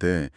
네,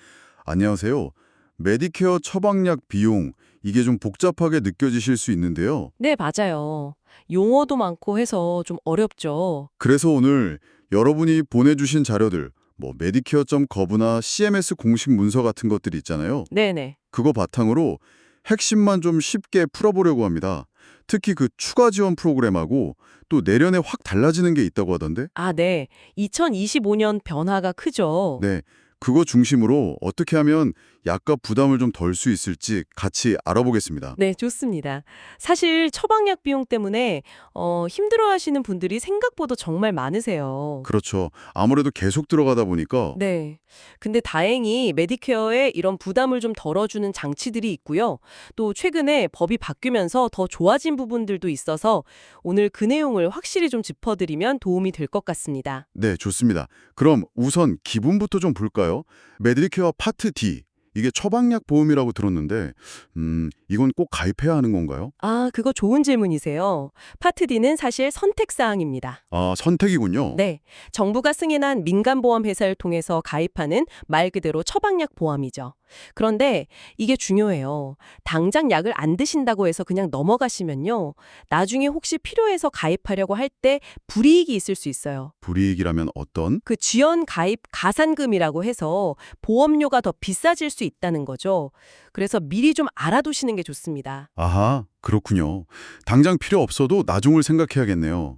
안녕하세요. 메디케어 처방약 비용, 이게 좀 복잡하게 느껴지실 수 있는데요. 네, 맞아요. 용어도 많고 해서 좀 어렵죠. 그래서 오늘 여러분이 보내주신 자료들, 뭐 메디케어.gov나 CMS 공식 문서 같은 것들 있잖아요. 네네. 그거 바탕으로 핵심만 좀 쉽게 풀어보려고 합니다. 특히 그 추가 지원 프로그램하고 또 내년에 확 달라지는 게 있다고 하던데? 아, 네. 2025년 변화가 크죠. 네, 그거 중심으로 어떻게 하면 약값 부담을 좀 덜 수 있을지 같이 알아보겠습니다. 네, 좋습니다. 사실 처방약 비용 때문에 어, 힘들어하시는 분들이 생각보다 정말 많으세요. 그렇죠. 아무래도 계속 들어가다 보니까 네. 근데 다행히 메디케어에 이런 부담을 좀 덜어주는 장치들이 있고요. 또 최근에 법이 바뀌면서 더 좋아진 부분들도 있어서 오늘 그 내용을 확실히 좀 짚어드리면 도움이 될 것 같습니다. 네, 좋습니다. 그럼 우선 기분부터 좀 볼까요? 메디케어 파트 D. 이게 처방약 보험이라고 들었는데 음, 이건 꼭 가입해야 하는 건가요? 아, 그거 좋은 질문이세요. 파트 D는 사실 선택사항입니다. 아, 선택이군요. 네. 정부가 승인한 민간보험 회사를 통해서 가입하는 말 그대로 처방약 보험이죠. 그런데 이게 중요해요. 당장 약을 안 드신다고 해서 그냥 넘어가시면요. 나중에 혹시 필요해서 가입하려고 할 때 불이익이 있을 수 있어요. 불이익이라면 어떤? 그 지연 가입 가산금이라고 해서 보험료가 더 비싸질 수 있다는 거죠. 그래서 미리 좀 알아두시는 게 좋습니다. 아하, 그렇군요. 당장 필요 없어도 나중을 생각해야겠네요.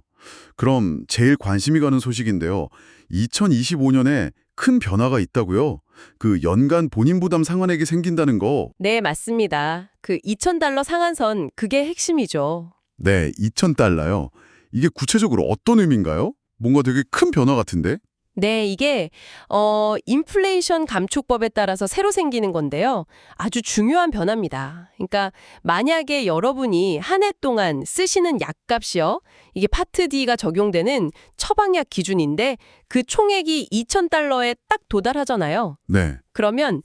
그럼 제일 관심이 가는 소식인데요. 2025년에 큰 변화가 있다고요? 그 연간 본인 부담 상한액이 생긴다는 거. 네, 맞습니다. 그 2,000달러 상한선 그게 핵심이죠. 네, 2,000달러요. 이게 구체적으로 어떤 의미인가요? 뭔가 되게 큰 변화 같은데? 네, 이게 어 인플레이션 감축법에 따라서 새로 생기는 건데요. 아주 중요한 변화입니다. 그러니까 만약에 여러분이 한 해 동안 쓰시는 약값이요. 이게 파트 D가 적용되는 처방약 기준인데 그 총액이 2,000달러에 딱 도달하잖아요. 네. 그러면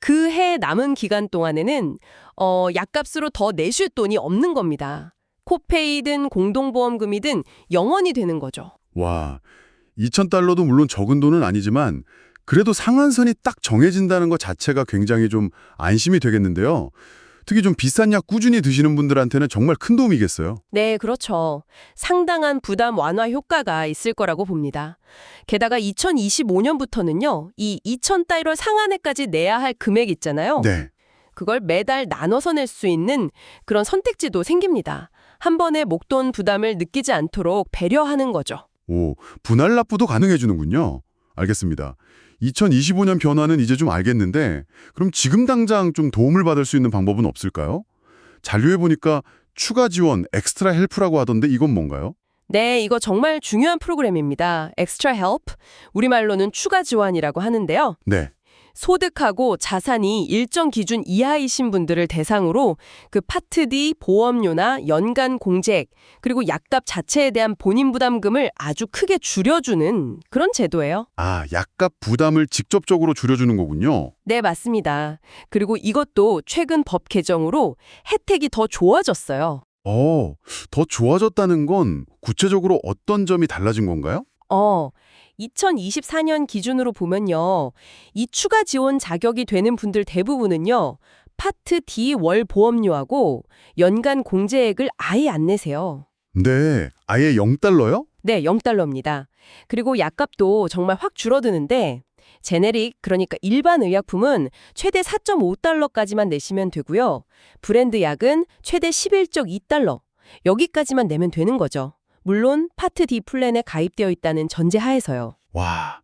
그 해 남은 기간 동안에는 어 약값으로 더 내실 돈이 없는 겁니다. 코페이든 공동보험금이든 영원히 되는 거죠. 와, 2,000달러도 물론 적은 돈은 아니지만 그래도 상한선이 딱 정해진다는 것 자체가 굉장히 좀 안심이 되겠는데요. 특히 좀 비싼 약 꾸준히 드시는 분들한테는 정말 큰 도움이겠어요. 네, 그렇죠. 상당한 부담 완화 효과가 있을 거라고 봅니다. 게다가 2025년부터는요, 이 2,000달러 상한에까지 내야 할 금액 있잖아요. 네. 그걸 매달 나눠서 낼 수 있는 그런 선택지도 생깁니다. 한 번에 목돈 부담을 느끼지 않도록 배려하는 거죠. 오, 분할 납부도 가능해 주는군요. 알겠습니다. 2025년 변화는 이제 좀 알겠는데 그럼 지금 당장 좀 도움을 받을 수 있는 방법은 없을까요? 잔류해 보니까 추가 지원, 엑스트라 헬프라고 하던데 이건 뭔가요? 네, 이거 정말 중요한 프로그램입니다. Extra Help, 우리말로는 추가 지원이라고 하는데요. 네. 소득하고 자산이 일정 기준 이하이신 분들을 대상으로 그 파트 D 보험료나 연간 공제액 그리고 약값 자체에 대한 본인 부담금을 아주 크게 줄여주는 그런 제도예요. 아, 약값 부담을 직접적으로 줄여주는 거군요. 네, 맞습니다. 그리고 이것도 최근 법 개정으로 혜택이 더 좋아졌어요. 어, 더 좋아졌다는 건 구체적으로 어떤 점이 달라진 건가요? 어, 2024년 기준으로 보면요. 이 추가 지원 자격이 되는 분들 대부분은요. 파트 D 월 보험료하고 연간 공제액을 아예 안 내세요. 네, 아예 0달러요? 네, 0달러입니다. 그리고 약값도 정말 확 줄어드는데 제네릭, 그러니까 일반 의약품은 최대 4.5달러까지만 내시면 되고요. 브랜드 약은 최대 11.2달러. 여기까지만 내면 되는 거죠. 물론 파트 D 플랜에 가입되어 있다는 전제 하에서요. 와,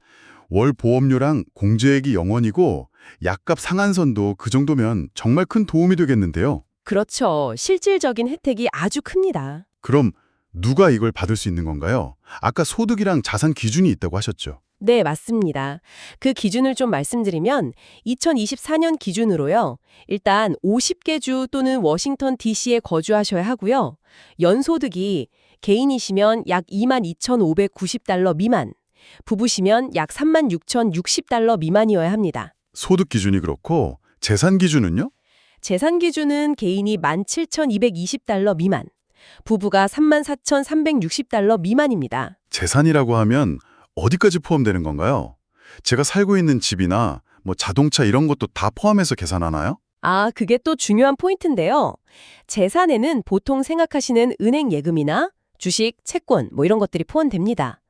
월 보험료랑 공제액이 0원이고 약값 상한선도 그 정도면 정말 큰 도움이 되겠는데요. 그렇죠. 실질적인 혜택이 아주 큽니다. 그럼 누가 이걸 받을 수 있는 건가요? 아까 소득이랑 자산 기준이 있다고 하셨죠. 네, 맞습니다. 그 기준을 좀 말씀드리면 2024년 기준으로요. 일단 50개 주 또는 워싱턴 DC에 거주하셔야 하고요. 연소득이 개인이시면 약 22,590달러 미만, 부부시면 약 36,060달러 미만이어야 합니다. 소득 기준이 그렇고 재산 기준은요? 재산 기준은 개인이 17,220달러 미만, 부부가 34,360달러 미만입니다. 재산이라고 하면 어디까지 포함되는 건가요? 제가 살고 있는 집이나 뭐 자동차 이런 것도 다 포함해서 계산하나요? 아, 그게 또 중요한 포인트인데요. 재산에는 보통 생각하시는 은행 예금이나 주식, 채권 뭐 이런 것들이 포함됩니다.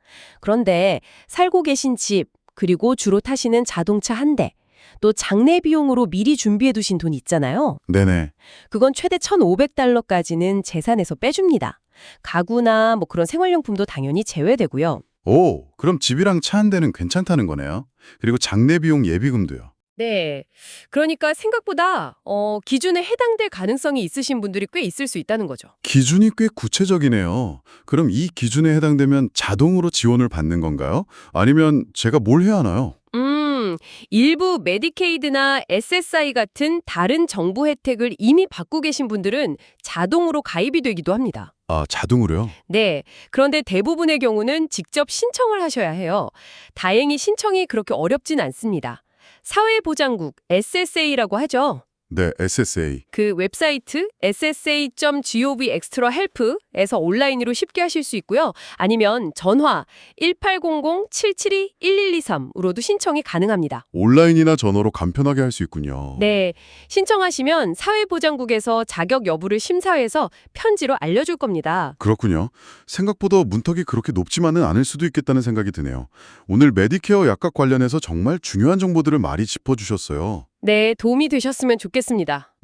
그런데 살고 계신 집, 그리고 주로 타시는 자동차 한 대, 또 장례 비용으로 미리 준비해 두신 돈 있잖아요. 네네. 그건 최대 1,500달러까지는 재산에서 빼줍니다. 가구나 뭐 그런 생활용품도 당연히 제외되고요. 오, 그럼 집이랑 차 한 대는 괜찮다는 거네요. 그리고 장례 비용 예비금도요. 네. 그러니까 생각보다 어, 기준에 해당될 가능성이 있으신 분들이 꽤 있을 수 있다는 거죠. 기준이 꽤 구체적이네요. 그럼 이 기준에 해당되면 자동으로 지원을 받는 건가요? 아니면 제가 뭘 해야 하나요? 음, 일부 메디케이드나 SSI 같은 다른 정부 혜택을 이미 받고 계신 분들은 자동으로 가입이 되기도 합니다. 아, 자동으로요? 네. 그런데 대부분의 경우는 직접 신청을 하셔야 해요. 다행히 신청이 그렇게 어렵진 않습니다. 사회보장국 SSA라고 하죠. 네, SSA. 그 웹사이트 ssa.gov extra help에서 온라인으로 쉽게 하실 수 있고요. 아니면 전화 1800-772-1123으로도 신청이 가능합니다. 온라인이나 전화로 간편하게 할 수 있군요. 네, 신청하시면 사회보장국에서 자격 여부를 심사해서 편지로 알려줄 겁니다. 그렇군요. 생각보다 문턱이 그렇게 높지만은 않을 수도 있겠다는 생각이 드네요. 오늘 메디케어 약값 관련해서 정말 중요한 정보들을 많이 짚어주셨어요. 네, 도움이 되셨으면 좋겠습니다.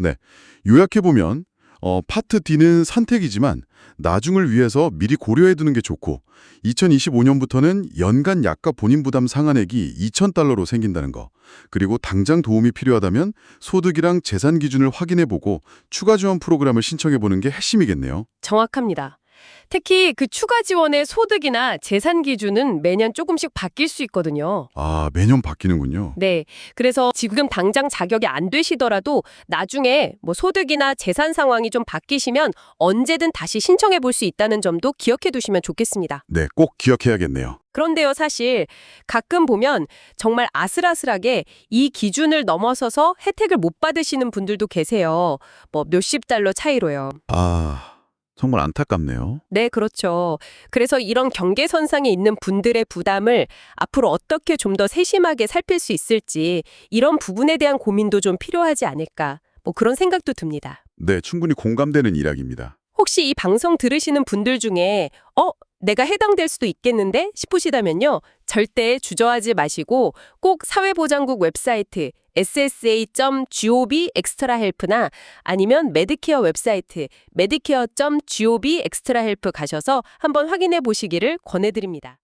요약해보면 어, 파트 D는 선택이지만 나중을 위해서 미리 고려해두는 게 좋고 2025년부터는 연간 약값 본인 부담 상한액이 2,000달러로 생긴다는 거 그리고 당장 도움이 필요하다면 소득이랑 재산 기준을 확인해보고 추가 지원 프로그램을 신청해보는 게 핵심이겠네요. 정확합니다. 특히 그 추가 지원의 소득이나 재산 기준은 매년 조금씩 바뀔 수 있거든요. 아, 매년 바뀌는군요. 네. 그래서 지금 당장 자격이 안 되시더라도 나중에 뭐 소득이나 재산 상황이 좀 바뀌시면 언제든 다시 신청해 볼 수 있다는 점도 기억해 두시면 좋겠습니다. 네, 꼭 기억해야겠네요. 그런데요, 사실 가끔 보면 정말 아슬아슬하게 이 기준을 넘어서서 혜택을 못 받으시는 분들도 계세요. 뭐 몇십 달러 차이로요. 아, 정말 안타깝네요. 네, 그렇죠. 그래서 이런 경계선상에 있는 분들의 부담을 앞으로 어떻게 좀 더 세심하게 살필 수 있을지 이런 부분에 대한 고민도 좀 필요하지 않을까. 뭐 그런 생각도 듭니다. 네, 충분히 공감되는 이야기입니다. 혹시 이 방송 들으시는 분들 중에 어, 내가 해당될 수도 있겠는데 싶으시다면요. 절대 주저하지 마시고 꼭 사회보장국 웹사이트 ssa.gov extra help나 아니면 메디케어 웹사이트 medicare.gov extra help 가셔서 한번 확인해 보시기를 권해드립니다.